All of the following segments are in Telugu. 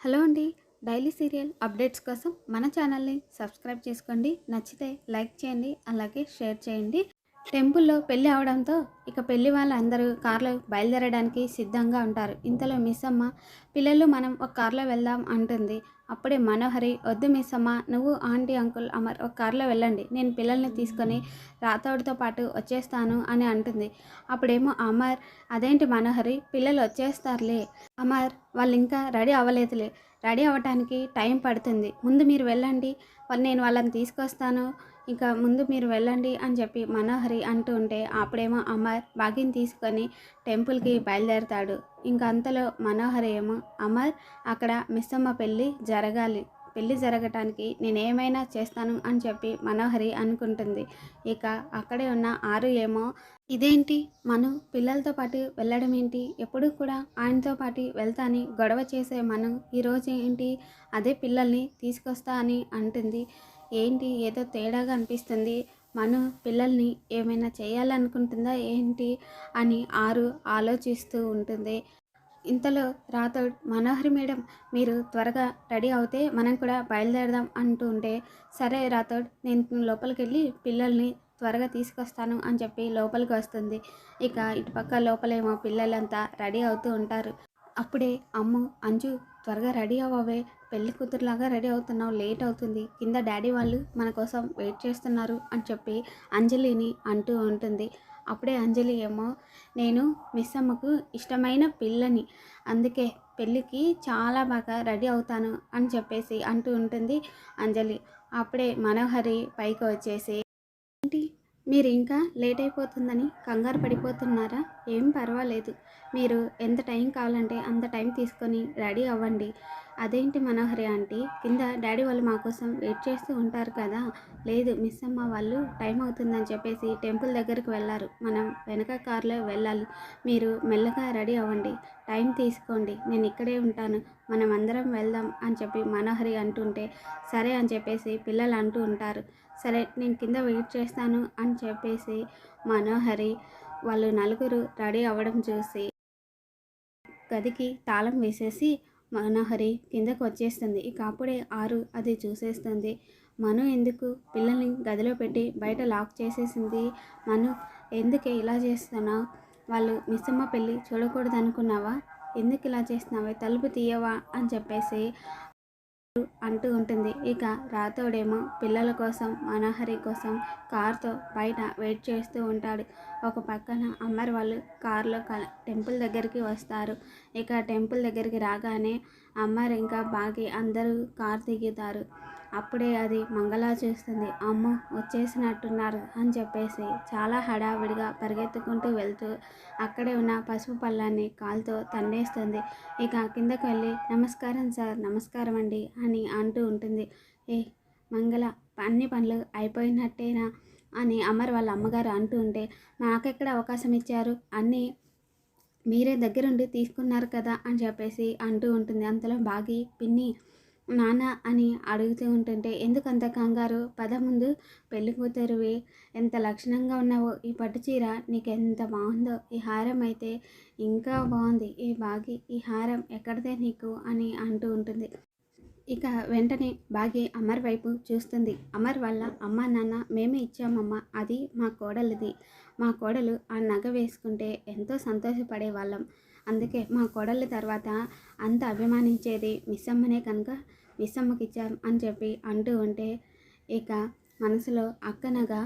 హలో అండి డైలీ సీరియల్ అప్డేట్స్ కోసం మన ఛానల్ని సబ్స్క్రైబ్ చేసుకోండి. నచ్చితే లైక్ చేయండి అలాగే షేర్ చేయండి. టెంపుల్లో పెళ్ళి అవడంతో ఇక పెళ్ళి వాళ్ళందరూ కార్లో బయలుదేరడానికి సిద్ధంగా ఉంటారు. ఇంతలో మిస్ అమ్మ పిల్లలు మనం ఒక కార్లో వెళ్దాం అంటుంది. అప్పుడే మనోహరి వద్దు మిస్ నువ్వు ఆంటీ అంకుల్ అమర్ ఒక కారులో వెళ్ళండి. నేను పిల్లల్ని తీసుకొని రాతోడితో పాటు వచ్చేస్తాను అని అంటుంది. అప్పుడేమో అమర్ అదేంటి మనోహరి? పిల్లలు వచ్చేస్తారులే. అమర్ వాళ్ళు ఇంకా రెడీ అవ్వలేదులే. రెడీ అవ్వటానికి టైం పడుతుంది. ముందు మీరు వెళ్ళండి. నేను వాళ్ళని తీసుకొస్తాను. ఇంకా ముందు మీరు వెళ్ళండి అని చెప్పి మనోహరి అంటూ ఉంటే అప్పుడేమో అమర్ బాగిని తీసుకొని టెంపుల్కి బయలుదేరతాడు. ఇంకా అంతలో మనోహరి ఏమో అమర్ అక్కడ మిస్సమ్మ పెళ్ళి జరగాలి. పెళ్ళి జరగటానికి నేను ఏమైనా చేస్తాను అని చెప్పి మనోహరి అనుకుంటుంది. ఇక అక్కడే ఉన్న ఆరు ఏమో ఇదేంటి? మను పిల్లలతో పాటు వెళ్ళడం ఏంటి? ఎప్పుడు కూడా ఆయనతో పాటు వెళ్తాని గొడవ చేసే మనం ఈరోజు ఏంటి? అదే పిల్లల్ని తీసుకొస్తా అని అంటుంది. ఏంటి? ఏదో తేడాగా అనిపిస్తుంది. మను పిల్లల్ని ఏమైనా చేయాలనుకుంటుందా ఏంటి? అని ఆరు ఆలోచిస్తూ ఉంటుంది. ఇంతలో రాథోడ్ మనోహరి మేడం మీరు త్వరగా రెడీ అవుతే మనం కూడా బయలుదేరదాం అంటూ ఉంటే సరే రాథోడ్ నేను లోపలికి వెళ్ళి పిల్లల్ని త్వరగా తీసుకొస్తాను అని చెప్పి లోపలికి వస్తుంది. ఇక ఇటుపక్క లోపలేమో పిల్లలంతా రెడీ అవుతూ ఉంటారు. అప్పుడే అమ్ము అంజు త్వరగా రెడీ అవ్వవే పెళ్ళి కూతురులాగా రెడీ అవుతున్నావు లేట్ అవుతుంది కింద డాడీ వాళ్ళు మన కోసం వెయిట్ చేస్తున్నారు అని చెప్పి అంజలిని అంటూ ఉంటుంది. అప్పుడే అంజలి ఏమో నేను మిస్ అమ్మకు ఇష్టమైన పిల్లని అందుకే పెళ్ళికి చాలా బాగా రెడీ అవుతాను అని చెప్పేసి అంటూ ఉంటుంది అంజలి. అప్పుడే మనోహరి పైకి వచ్చేసి మీరు ఇంకా లేట్ అయిపోతుందని కంగారు పడిపోతున్నారా? ఏం పర్వాలేదు. మీరు ఎంత టైం కావాలంటే అంత టైం తీసుకొని రెడీ అవ్వండి. అదేంటి మనోహరి ఆంటీ? కింద డాడీ వాళ్ళు మా కోసం వెయిట్ చేస్తూ ఉంటారు కదా. లేదు మిస్ అమ్మ వాళ్ళు టైం అవుతుందని చెప్పేసి టెంపుల్ దగ్గరికి వెళ్ళారు మనం వెనక కార్లో వెళ్ళాలి. మీరు మెల్లగా రెడీ అవ్వండి. టైం తీసుకోండి. నేను ఇక్కడే ఉంటాను. మనం అందరం వెళ్దాం అని చెప్పి మనోహరి అంటుంటే సరే అని చెప్పేసి పిల్లలు అంటూ ఉంటారు. సరే నేను కింద వెయిట్ చేస్తాను అని చెప్పేసి మనోహరి వాళ్ళు నలుగురు రెడీ అవ్వడం చూసి గదికి తాళం వేసేసి మనోహరి కిందకు వచ్చేస్తుంది. ఇక అప్పుడే ఆరు అది చూసేస్తుంది. మను ఎందుకు పిల్లల్ని గదిలో పెట్టి బయట లాక్ చేసేసింది? మను ఎందుకే ఇలా చేస్తున్నావు? వాళ్ళు మిస్సమ్మ పెళ్ళి చూడకూడదు అనుకున్నావా ఎందుకు ఇలా చేస్తున్నావే? తలుపు తీయవా? అని చెప్పేసి అంటూ ఉంటుంది. ఇక రాతోడేమో పిల్లల కోసం మనోహరి కోసం కార్తో బయట వెయిట్ చేస్తూ ఉంటాడు. ఒక పక్కన అమ్మర్ వాళ్ళు కారులో క టెంపుల్ దగ్గరికి వస్తారు. ఇక టెంపుల్ దగ్గరికి రాగానే అమ్మర్ ఇంకా బాగి అందరూ కార్ దిగుతారు. అప్పుడే అది మంగళ చూస్తుంది. అమ్మ వచ్చేసినట్టున్నారు అని చెప్పేసి చాలా హడావిడిగా పరిగెత్తుకుంటూ వెళ్తూ అక్కడే ఉన్న పసుపు పళ్ళాన్ని కాలుతో తండేస్తుంది. ఇక కిందకు వెళ్ళి నమస్కారం సార్ నమస్కారం అండి అని అంటూ ఉంటుంది. ఏ మంగళ అన్ని పనులు అయిపోయినట్టేనా? అని అమర్ వాళ్ళ అమ్మగారు అంటూ ఉంటే నాకెక్కడ అవకాశం ఇచ్చారు? అన్నీ మీరే దగ్గరుండి తీసుకున్నారు కదా? అని చెప్పేసి అంటూ ఉంటుంది. అంతలో బాగి పిన్ని నాన్న అని అడుగుతూ ఉంటుంటే ఎందుకు అంత కంగారు? పద ముందు పెళ్ళి కూతురువి. ఎంత లక్షణంగా ఉన్నావో ఈ పట్టు చీర నీకు ఎంత బాగుందో? ఈ హారం అయితే ఇంకా బాగుంది. ఈ బాగి ఈ హారం ఎక్కడిదే నీకు? అని అంటూ ఉంటుంది. ఇక వెంటనే బాగి అమర్ వైపు చూస్తుంది. అమర్ వల్ల అమ్మ నాన్న మేమే ఇచ్చామమ్మ. అది మా కోడలిది. మా కోడలు ఆ నగ వేసుకుంటే ఎంతో సంతోషపడే వాళ్ళం అందుకే మా కోడళ్ళ తర్వాత అంత అభిమానించేది మిస్సమ్మనే కనుక మిస్సమ్మకి అని చెప్పి అంటూ ఉంటే ఇక మనసులో అక్కనగా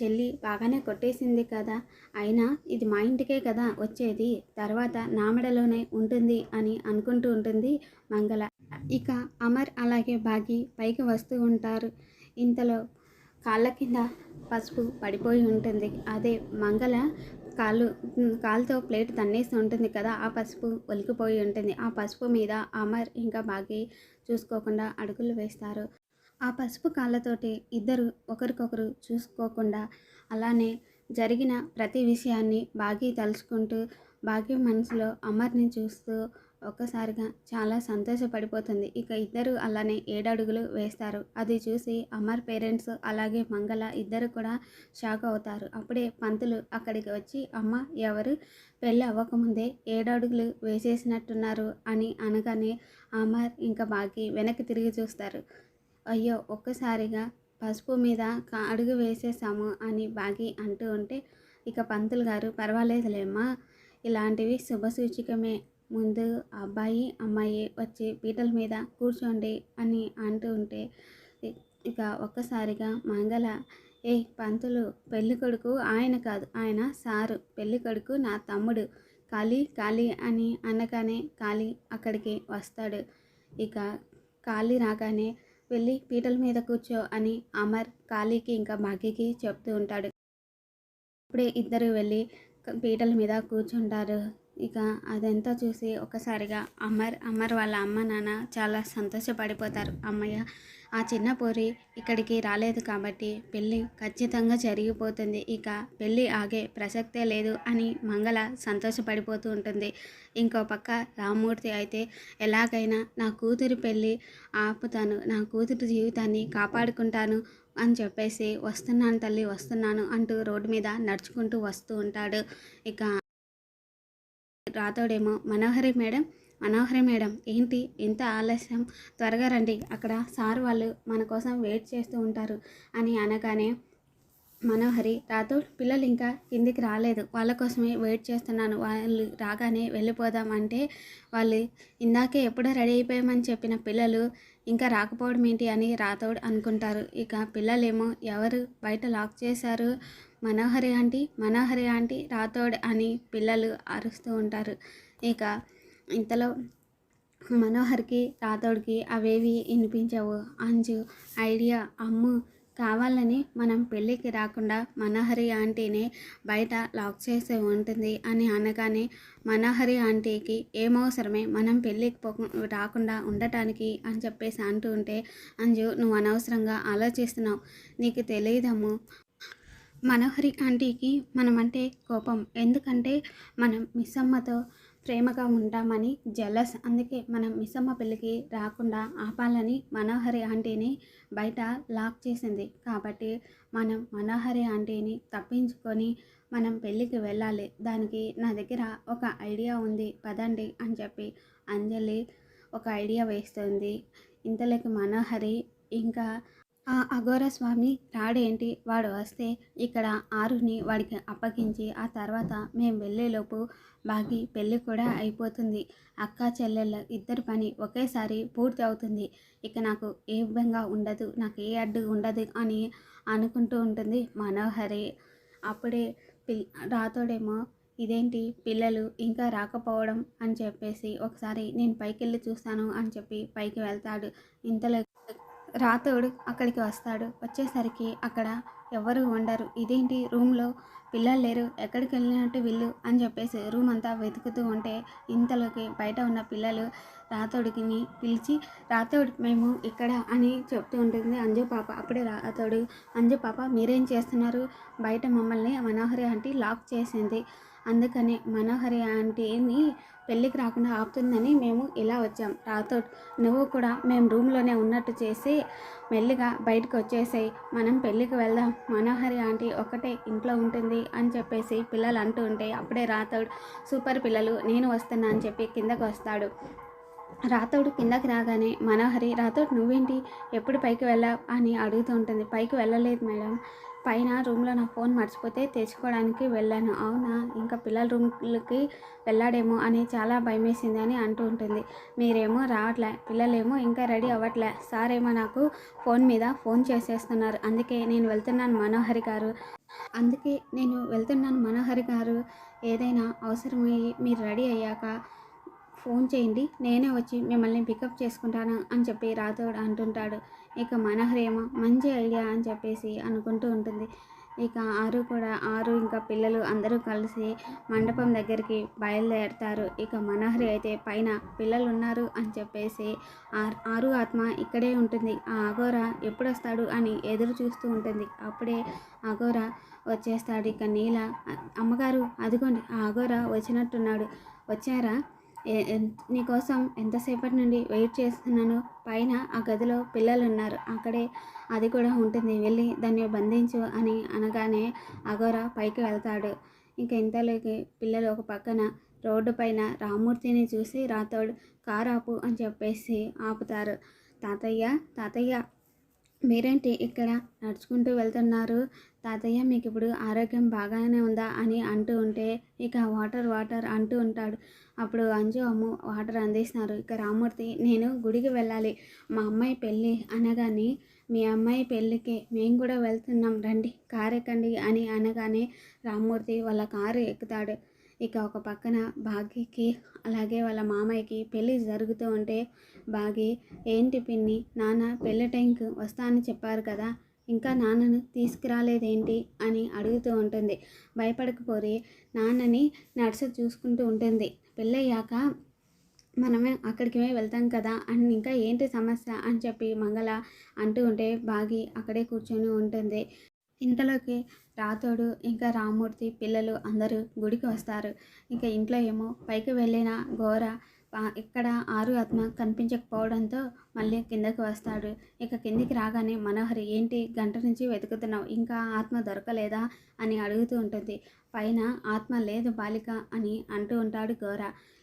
చెల్లి బాగానే కొట్టేసింది కదా అయినా ఇది మా ఇంటికే కదా వచ్చేది తర్వాత నామెడలోనే ఉంటుంది అని అనుకుంటూ ఉంటుంది మంగళ. ఇక అమర్ అలాగే బాగి పైకి వస్తూ ఉంటారు. ఇంతలో కాళ్ళ కింద పసుపు పడిపోయి ఉంటుంది. అదే మంగళ కాళ్ళు కాలుతో ప్లేట్ తన్నేసి ఉంటుంది కదా ఆ పసుపు ఒలికిపోయి ఉంటుంది. ఆ పసుపు మీద అమర్ ఇంకా బాగి చూసుకోకుండా అడుగులు వేస్తారు. ఆ పసుపు కాళ్ళతోటి ఇద్దరు ఒకరికొకరు చూసుకోకుండా అలానే జరిగిన ప్రతి విషయాన్ని బాగా తలుచుకుంటూ బాగి మనసులో అమర్ని చూస్తూ ఒక్కసారిగా చాలా సంతోషపడిపోతుంది. ఇక ఇద్దరు అలానే ఏడడుగులు వేస్తారు. అది చూసి అమర్ పేరెంట్స్ అలాగే మంగళ ఇద్దరు కూడా షాక్ అవుతారు. అప్పుడే పంతులు అక్కడికి వచ్చి అమ్మ ఎవరు? పెళ్ళి అవ్వకముందే ఏడడుగులు వేసేసినట్టున్నారు అని అనగానే అమర్ ఇంకా బాకీ వెనక్కి తిరిగి చూస్తారు. అయ్యో ఒక్కసారిగా పసుపు మీద కా- అడుగు వేసేసాము అని బాగి అంటూ ఉంటే ఇక పంతులు గారు పర్వాలేదులేమ్మా. ఇలాంటివి శుభసూచికమే ముందు అబ్బాయి అమ్మాయి వచ్చి పీటల మీద కూర్చోండి అని అంటూ ఉంటే ఇక ఒక్కసారిగా మంగళ ఏ పంతులు పెళ్ళి కొడుకు ఆయన కాదు. ఆయన సారు. పెళ్ళి కొడుకు నా తమ్ముడు. కాళీ కాళీ అని అనగానే కాళీ అక్కడికి వస్తాడు. ఇక కాళీ రాగానే వెళ్ళి పీటల మీద కూర్చో అని అమర్ కాళీకి ఇంకా భాగ్యకి చెప్తూ ఉంటాడు. ఇప్పుడే ఇద్దరు వెళ్ళి పీటల మీద కూర్చుంటారు. ఇక అదంతా చూసి ఒకసారిగా అమర్ అమర్ వాళ్ళ అమ్మ నాన్న చాలా సంతోషపడిపోతారు. అమ్మయ్య ఆ చిన్న పోరి ఇక్కడికి రాలేదు కాబట్టి పెళ్ళి ఖచ్చితంగా జరిగిపోతుంది. ఇక పెళ్ళి ఆగే ప్రసక్తే లేదు అని మంగళ సంతోషపడిపోతూ ఉంటుంది. ఇంకో పక్క రామ్మూర్తి అయితే ఎలాగైనా నా కూతురి పెళ్ళి ఆపుతాను నా కూతురి జీవితాన్ని కాపాడుకుంటాను అని చెప్పేసి వస్తున్నాను తల్లి వస్తున్నాను అంటూ రోడ్డు మీద నడుచుకుంటూ వస్తూ ఉంటాడు. ఇక రాతోడేమో. మనోహరి మేడం మనోహరి మేడం ఏంటి? ఇంత ఆలస్యం? త్వరగా రండి. అక్కడ సార్ వాళ్ళు మన కోసం వెయిట్ చేస్తూ ఉంటారు అని అనగానే మనోహరి రాథోడ్ పిల్లలు ఇంకా కిందికి రాలేదు. వాళ్ళ కోసమే వెయిట్ చేస్తున్నాను. వాళ్ళు రాగానే వెళ్ళిపోదాం అంటే వాళ్ళు ఇందాకే ఎప్పుడో రెడీ అయిపోయామని చెప్పిన పిల్లలు ఇంకా రాకపోవడం ఏంటి? అని రాథోడ్ అనుకుంటారు. ఇక పిల్లలేమో ఎవరు? బయట లాక్ చేశారు. మనోహరి ఆంటీ మనోహరి ఆంటీ రాథోడ్ అని పిల్లలు అరుస్తూ ఉంటారు. ఇక ఇంతలో మనోహర్కి రాథోడ్కి అవేవి వినిపించవు. అంజు ఐడియా అమ్ము కావాలని మనం పెళ్ళికి రాకుండా మనోహరి ఆంటీని బయట లాక్ చేసి ఉంటుంది అని అనగానే మనోహరి ఆంటీకి ఏమవసరమే మనం పెళ్ళికి పో రాకుండా ఉండటానికి అని చెప్పేసి అంటూ ఉంటే అంజు నువ్వు అనవసరంగా ఆలోచిస్తున్నావు. నీకు తెలియదమ్ము మనోహరి ఆంటీకి మనమంటే కోపం. ఎందుకంటే మనం మిస్సమ్మతో ప్రేమగా ఉంటామని జలస్. అందుకే మనం మిస్సమ్మ పెళ్ళికి రాకుండా ఆపాలని మనోహరి ఆంటీని బయట లాక్ చేసింది. కాబట్టి మనం మనోహరి ఆంటీని తప్పించుకొని మనం పెళ్ళికి వెళ్ళాలి. దానికి నా దగ్గర ఒక ఐడియా ఉంది. పదండి అని చెప్పి అంజలి ఒక ఐడియా వేస్తుంది. ఇంతలోకి మనోహరి ఇంకా ఆ అఘోర స్వామి రాడేంటి? వాడు వస్తే ఇక్కడ ఆరుని వాడికి అప్పగించి ఆ తర్వాత మేము వెళ్ళేలోపు బాగి పెళ్ళి కూడా అయిపోతుంది. అక్క చెల్లెళ్ళ ఇద్దరి పని ఒకేసారి పూర్తి అవుతుంది. ఇక నాకు ఏ విధంగా ఉండదు నాకు ఏ అడ్డు ఉండదు అని అనుకుంటూ ఉంటుంది మనోహరి. అప్పుడే పిల్ రాతోడేమో ఇదేంటి పిల్లలు ఇంకా రాకపోవడం? అని చెప్పేసి ఒకసారి నేను పైకి వెళ్ళి చూస్తాను అని చెప్పి పైకి వెళ్తాడు. ఇంతలో రాతోడు అక్కడికి వస్తాడు. వచ్చేసరికి అక్కడ ఎవరు ఉండరు. ఇదేంటి? రూమ్లో పిల్లలు లేరు. ఎక్కడికి వెళ్ళినట్టు వీళ్ళు అని చెప్పేసి రూమ్ అంతా వెతుకుతూ ఉంటే ఇంతలోకి బయట ఉన్న పిల్లలు రాతోడికిని పిలిచి రాతోడు మేము ఇక్కడ అని చెప్తూ ఉంటుంది. అంజు పాప అప్పుడే రాతోడు అంజు పాప మీరేం చేస్తున్నారు? బయట మమ్మల్ని మనోహరి ఆంటీ లాక్ చేసింది. అందుకనే మనోహరి ఆంటీని పెళ్ళికి రాకుండా ఆపుతుందని మేము ఇలా వచ్చాం. రాతో నువ్వు కూడా మేము రూమ్లోనే ఉన్నట్టు చేసి మెల్లిగా బయటకు వచ్చేసాయి. మనం పెళ్ళికి వెళ్దాం. మనోహరి ఆంటీ ఒకటే ఇంట్లో ఉంటుంది అని చెప్పేసి పిల్లలు అంటూ ఉంటే అప్పుడే రాతోడు సూపర్ పిల్లలు నేను వస్తున్నా అని చెప్పి కిందకు వస్తాడు. రాతోడు కిందకి రాగానే మనోహరి రాతోడు నువ్వేంటి? ఎప్పుడు పైకి వెళ్ళావు? అని అడుగుతూ ఉంటుంది. పైకి వెళ్ళలేదు మేడం. పైన రూమ్లో నా ఫోన్ మర్చిపోతే తెచ్చుకోవడానికి వెళ్ళాను. అవునా? ఇంకా పిల్లల రూమ్లకి వెళ్ళాడేమో అని చాలా భయమేసింది అని అంటూ ఉంటుంది. మీరేమో రావట్లే పిల్లలేమో ఇంకా రెడీ అవ్వట్లే. సార్ ఏమో నాకు ఫోన్ మీద ఫోన్ చేసేస్తున్నారు. అందుకే నేను వెళ్తున్నాను మనోహరి గారు. అందుకే నేను వెళ్తున్నాను మనోహరి గారు. ఏదైనా అవసరమయ్యి మీరు రెడీ అయ్యాక ఫోన్ చేయండి. నేనే వచ్చి మిమ్మల్ని పికప్ చేసుకుంటాను అని చెప్పి రాథోడ్ అంటుంటాడు. ఇక మనహరేమో ఏమో మంచి ఐడియా అని చెప్పేసి అనుకుంటూ ఉంటుంది. ఇక ఆరు కూడా ఆరు ఇంకా పిల్లలు అందరూ కలిసి మండపం దగ్గరికి బయలుదేరుతారు. ఇక మనహరి అయితే పైన పిల్లలు ఉన్నారు అని చెప్పేసి ఆరు ఆత్మ ఇక్కడే ఉంటుంది. ఆ అఘోర ఎప్పుడు వస్తాడు అని ఎదురు చూస్తూ ఉంటుంది. అప్పుడే అఘోర వచ్చేస్తాడు. ఇక నీల అమ్మగారు అదిగోండి ఆ అఘోర వచ్చినట్టున్నాడు. వచ్చారా? నీకోసం ఎంతసేపటి నుండి వెయిట్ చేస్తున్నాను పైన ఆ గదిలో పిల్లలు ఉన్నారు అక్కడే అది కూడా ఉంటుంది. వెళ్ళి దాన్ని బంధించు అని అనగానే అగోరా పైకి వెళ్తాడు. ఇంకా ఇంతలోకి పిల్లలు ఒక పక్కన రోడ్డు పైన రామూర్తిని చూసి రాతోడు కారు ఆపు అని చెప్పేసి ఆపుతారు. తాతయ్య తాతయ్య మీరేంటి ఇక్కడ నడుచుకుంటూ వెళ్తున్నారు? తాతయ్య మీకు ఇప్పుడు ఆరోగ్యం బాగానే ఉందా అని అంటూ ఉంటే ఇక వాటర్ వాటర్ అంటూ ఉంటాడు. అప్పుడు అంజు అమ్ము వాటర్ అందిస్తున్నారు. ఇక రామూర్తి నేను గుడికి వెళ్ళాలి. మా అమ్మాయి పెళ్ళి అనగానే మీ అమ్మాయి పెళ్ళికి మేము కూడా వెళ్తున్నాం. రండి కారు ఎక్కండి అని అనగానే రామూర్తి వాళ్ళ కారు ఎక్కుతాడు. ఇక ఒక పక్కన భాగ్యకి అలాగే వాళ్ళ మామయ్యకి పెళ్ళి జరుగుతూ ఉంటే బాగి ఏంటి పిన్ని నాన్న పెళ్ళి టైంకి వస్తా అని చెప్పారు కదా ఇంకా నాన్నను తీసుకురాలేదేంటి? అని అడుగుతూ ఉంటుంది. భయపడకపోరి నాన్నని నర్సు చూసుకుంటూ ఉంటుంది. పెళ్ళయ్యాక మనమే అక్కడికి వెళ్తాం కదా అని ఇంకా ఏంటి సమస్య అని చెప్పి మంగళ అంటూ ఉంటే బాగి అక్కడే కూర్చొని ఉంటుంది. ఇంతలోకి రాతోడు ఇంకా రామూర్తి పిల్లలు అందరూ గుడికి వస్తారు. ఇంకా ఇంట్లో ఏమో పైకి వెళ్ళిన ఘోర ఇక్కడ ఆరు ఆత్మ కనిపించకపోవడంతో మళ్ళీ కిందకి వస్తాడు. ఇక కిందికి రాగానే మనోహరి ఏంటి గంట నుంచి వెతుకుతున్నావు? ఇంకా ఆత్మ దొరకలేదా? అని అడుగుతూ ఉంటుంది. పైన ఆత్మ లేదు బాలిక అని అంటూ ఉంటాడు ఘోర.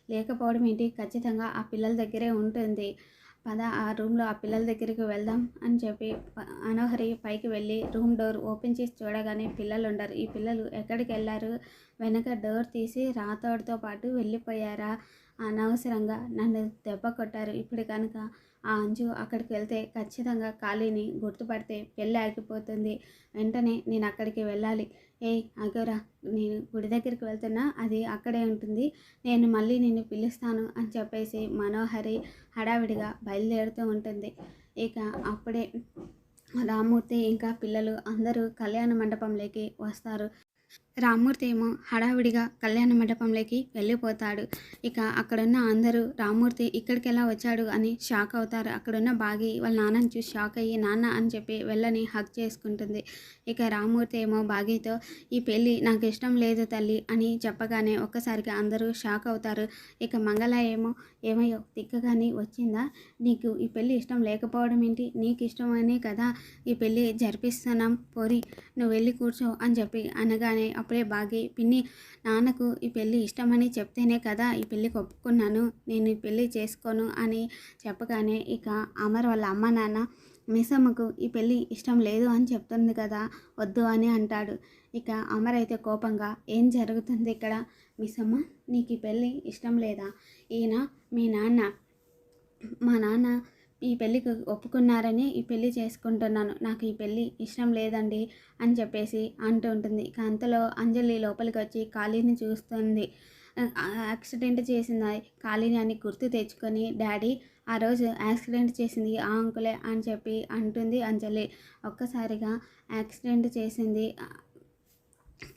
లేకపోవడం ఏంటి? ఖచ్చితంగా ఆ పిల్లల దగ్గరే ఉంటుంది. పద ఆ రూమ్లో ఆ పిల్లల దగ్గరికి వెళ్దాం అని చెప్పి అనోహరి పైకి వెళ్ళి రూమ్ డోర్ ఓపెన్ చేసి చూడగానే పిల్లలు ఉండరు ఈ పిల్లలు ఎక్కడికి వెళ్ళారు వెనక డోర్ తీసి రాతోడితో పాటు వెళ్ళిపోయారా? అనవసరంగా నన్ను దెబ్బ కొట్టారు. ఇప్పుడు కనుక ఆ అంజు అక్కడికి వెళ్తే ఖచ్చితంగా ఖాళీని గుర్తుపడితే పెళ్ళి ఆగిపోతుంది. వెంటనే నేను అక్కడికి వెళ్ళాలి. ఏ అగోరా నేను గుడి దగ్గరికి వెళ్తున్నా అది అక్కడే ఉంటుంది. నేను మళ్ళీ నిన్ను పిలుస్తాను అని చెప్పేసి మనోహరి హడావిడిగా బయలుదేరుతూ ఉంటుంది. ఇక అప్పుడే రామూర్తి ఇంకా పిల్లలు అందరూ కళ్యాణ మండపంలోకి వస్తారు. రామ్మూర్తి ఏమో హడావిడిగా కళ్యాణ మండపంలోకి వెళ్ళిపోతాడు. ఇక అక్కడున్న అందరూ రామ్మూర్తి ఇక్కడికి ఎలా వచ్చాడు? అని షాక్ అవుతారు. అక్కడున్న బాగి వాళ్ళ నాన్నని చూసి షాక్ అయ్యి నాన్న అని చెప్పి వెళ్ళని హక్ చేసుకుంటుంది. ఇక రామ్మూర్తి ఏమో బాగితో ఈ పెళ్ళి నాకు ఇష్టం లేదు తల్లి అని చెప్పగానే ఒక్కసారిగా అందరూ షాక్ అవుతారు. ఇక మంగళ ఏమో ఏమయ్యో తిక్కగాని వచ్చిందా? నీకు ఈ పెళ్ళి ఇష్టం లేకపోవడం ఏంటి? నీకు ఇష్టమనే కదా ఈ పెళ్ళి జరిపిస్తున్నాం. పోరి నువ్వు వెళ్ళి కూర్చో అని చెప్పి అనగానే అప్పుడే బాగి పిన్ని నాన్నకు ఈ పెళ్ళి ఇష్టమని చెప్తేనే కదా ఈ పెళ్ళికి ఒప్పుకున్నాను. నేను ఈ పెళ్ళి చేసుకోను అని చెప్పగానే ఇక అమర్ వాళ్ళ అమ్మ నాన్న మిసమ్మకు ఈ పెళ్ళి ఇష్టం లేదు అని చెప్తుంది కదా వద్దు అని అంటాడు. ఇక అమర్ అయితే కోపంగా ఏం జరుగుతుంది ఇక్కడ? మిసమ్మ నీకు ఈ పెళ్ళి ఇష్టం లేదా? ఈయన మీ నాన్న. మా నాన్న ఈ పెళ్ళికి ఒప్పుకున్నారని ఈ పెళ్ళి చేసుకుంటున్నాను. నాకు ఈ పెళ్ళి ఇష్టం లేదండి అని చెప్పేసి అంటూ ఉంటుంది. అంతలో అంజలి లోపలికి వచ్చి ఖాళీని చూస్తుంది. యాక్సిడెంట్ చేసింది. ఖాళీని అని గుర్తు తెచ్చుకొని డాడీ ఆ రోజు యాక్సిడెంట్ చేసింది ఆ అంకులే అని చెప్పి అంటుంది అంజలి. ఒక్కసారిగా యాక్సిడెంట్ చేసింది.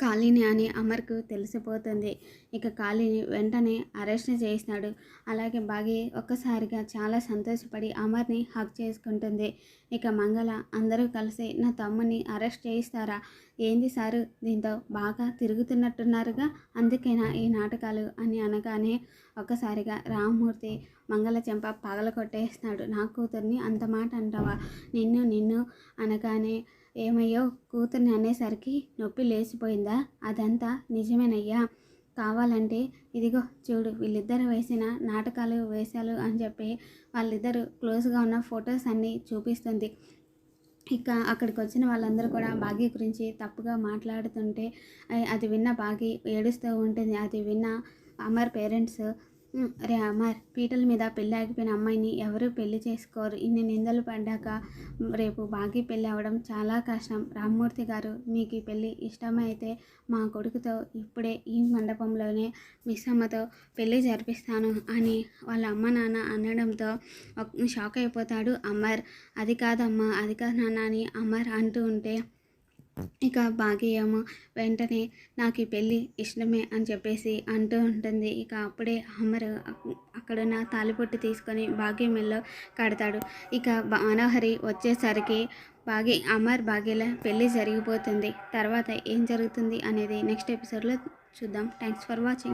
కాళీని అని అమర్కు తెలిసిపోతుంది. ఇక కాళీని వెంటనే అరెస్ట్ చేసినాడు అలాగే బాగి ఒక్కసారిగా చాలా సంతోషపడి అమర్ని హక్ చేసుకుంటుంది. ఇక మంగళ అందరూ కలిసి నా తమ్ముని అరెస్ట్ చేయిస్తారా? ఏంది సారు? దీంతో బాగా తిరుగుతున్నట్టున్నారుగా? అందుకేనా ఈ నాటకాలు? అని అనగానే ఒక్కసారిగా రామ్మూర్తి మంగళ చెంప పగల కొట్టేస్తున్నాడు నా కూతుర్ని అంత మాట అంటావా? నిన్ను నిన్ను అనగానే ఏమయ్యో కూతుర్ని అనేసరికి నొప్పి లేచిపోయిందా? అదంతా నిజమేనయ్యా. కావాలంటే ఇదిగో చూడు వీళ్ళిద్దరు వేసిన నాటకాలు వేశాలు అని చెప్పి వాళ్ళిద్దరు క్లోజ్గా ఉన్న ఫొటోస్ అన్నీ చూపిస్తుంది. ఇక అక్కడికి వచ్చిన వాళ్ళందరూ కూడా బాగీ గురించి తప్పుగా మాట్లాడుతుంటే అది విన్న బాగీ ఏడుస్తూ ఉంటుంది. అది విన్న అమర్ పేరెంట్స్ రే అమర్ పీటల మీద పెళ్ళి ఆగిపోయిన అమ్మాయిని ఎవరు పెళ్ళి చేసుకోరు. ఇన్ని నిందలు పడ్డాక రేపు బాగీ పెళ్ళి అవ్వడం చాలా కష్టం. రామ్మూర్తి గారు మీకు ఈ పెళ్ళి ఇష్టమైతే మా కొడుకుతో ఇప్పుడే ఈ మండపంలోనే మిస్సమ్మతో పెళ్ళి జరిపిస్తాను అని వాళ్ళ అమ్మ నాన్న అనడంతో షాక్ అయిపోతాడు అమర్. అది కాదమ్మా అది కాదు నాన్న అని అమర్ అంటూ ఉంటే ఇక భాగ్య వెంటనే నాకు ఈ పెళ్ళి ఇష్టమే అని చెప్పేసి అంటూ ఉంటుంది. ఇక అప్పుడే అమర్ అక్కడున్న తాలిపొట్టు తీసుకొని భాగ్య కడతాడు. ఇక మనోహరి వచ్చేసరికి భాగ్య అమర్ భాగ్యల పెళ్ళి జరిగిపోతుంది. తర్వాత ఏం జరుగుతుంది అనేది నెక్స్ట్ ఎపిసోడ్లో చూద్దాం. Thanks for watching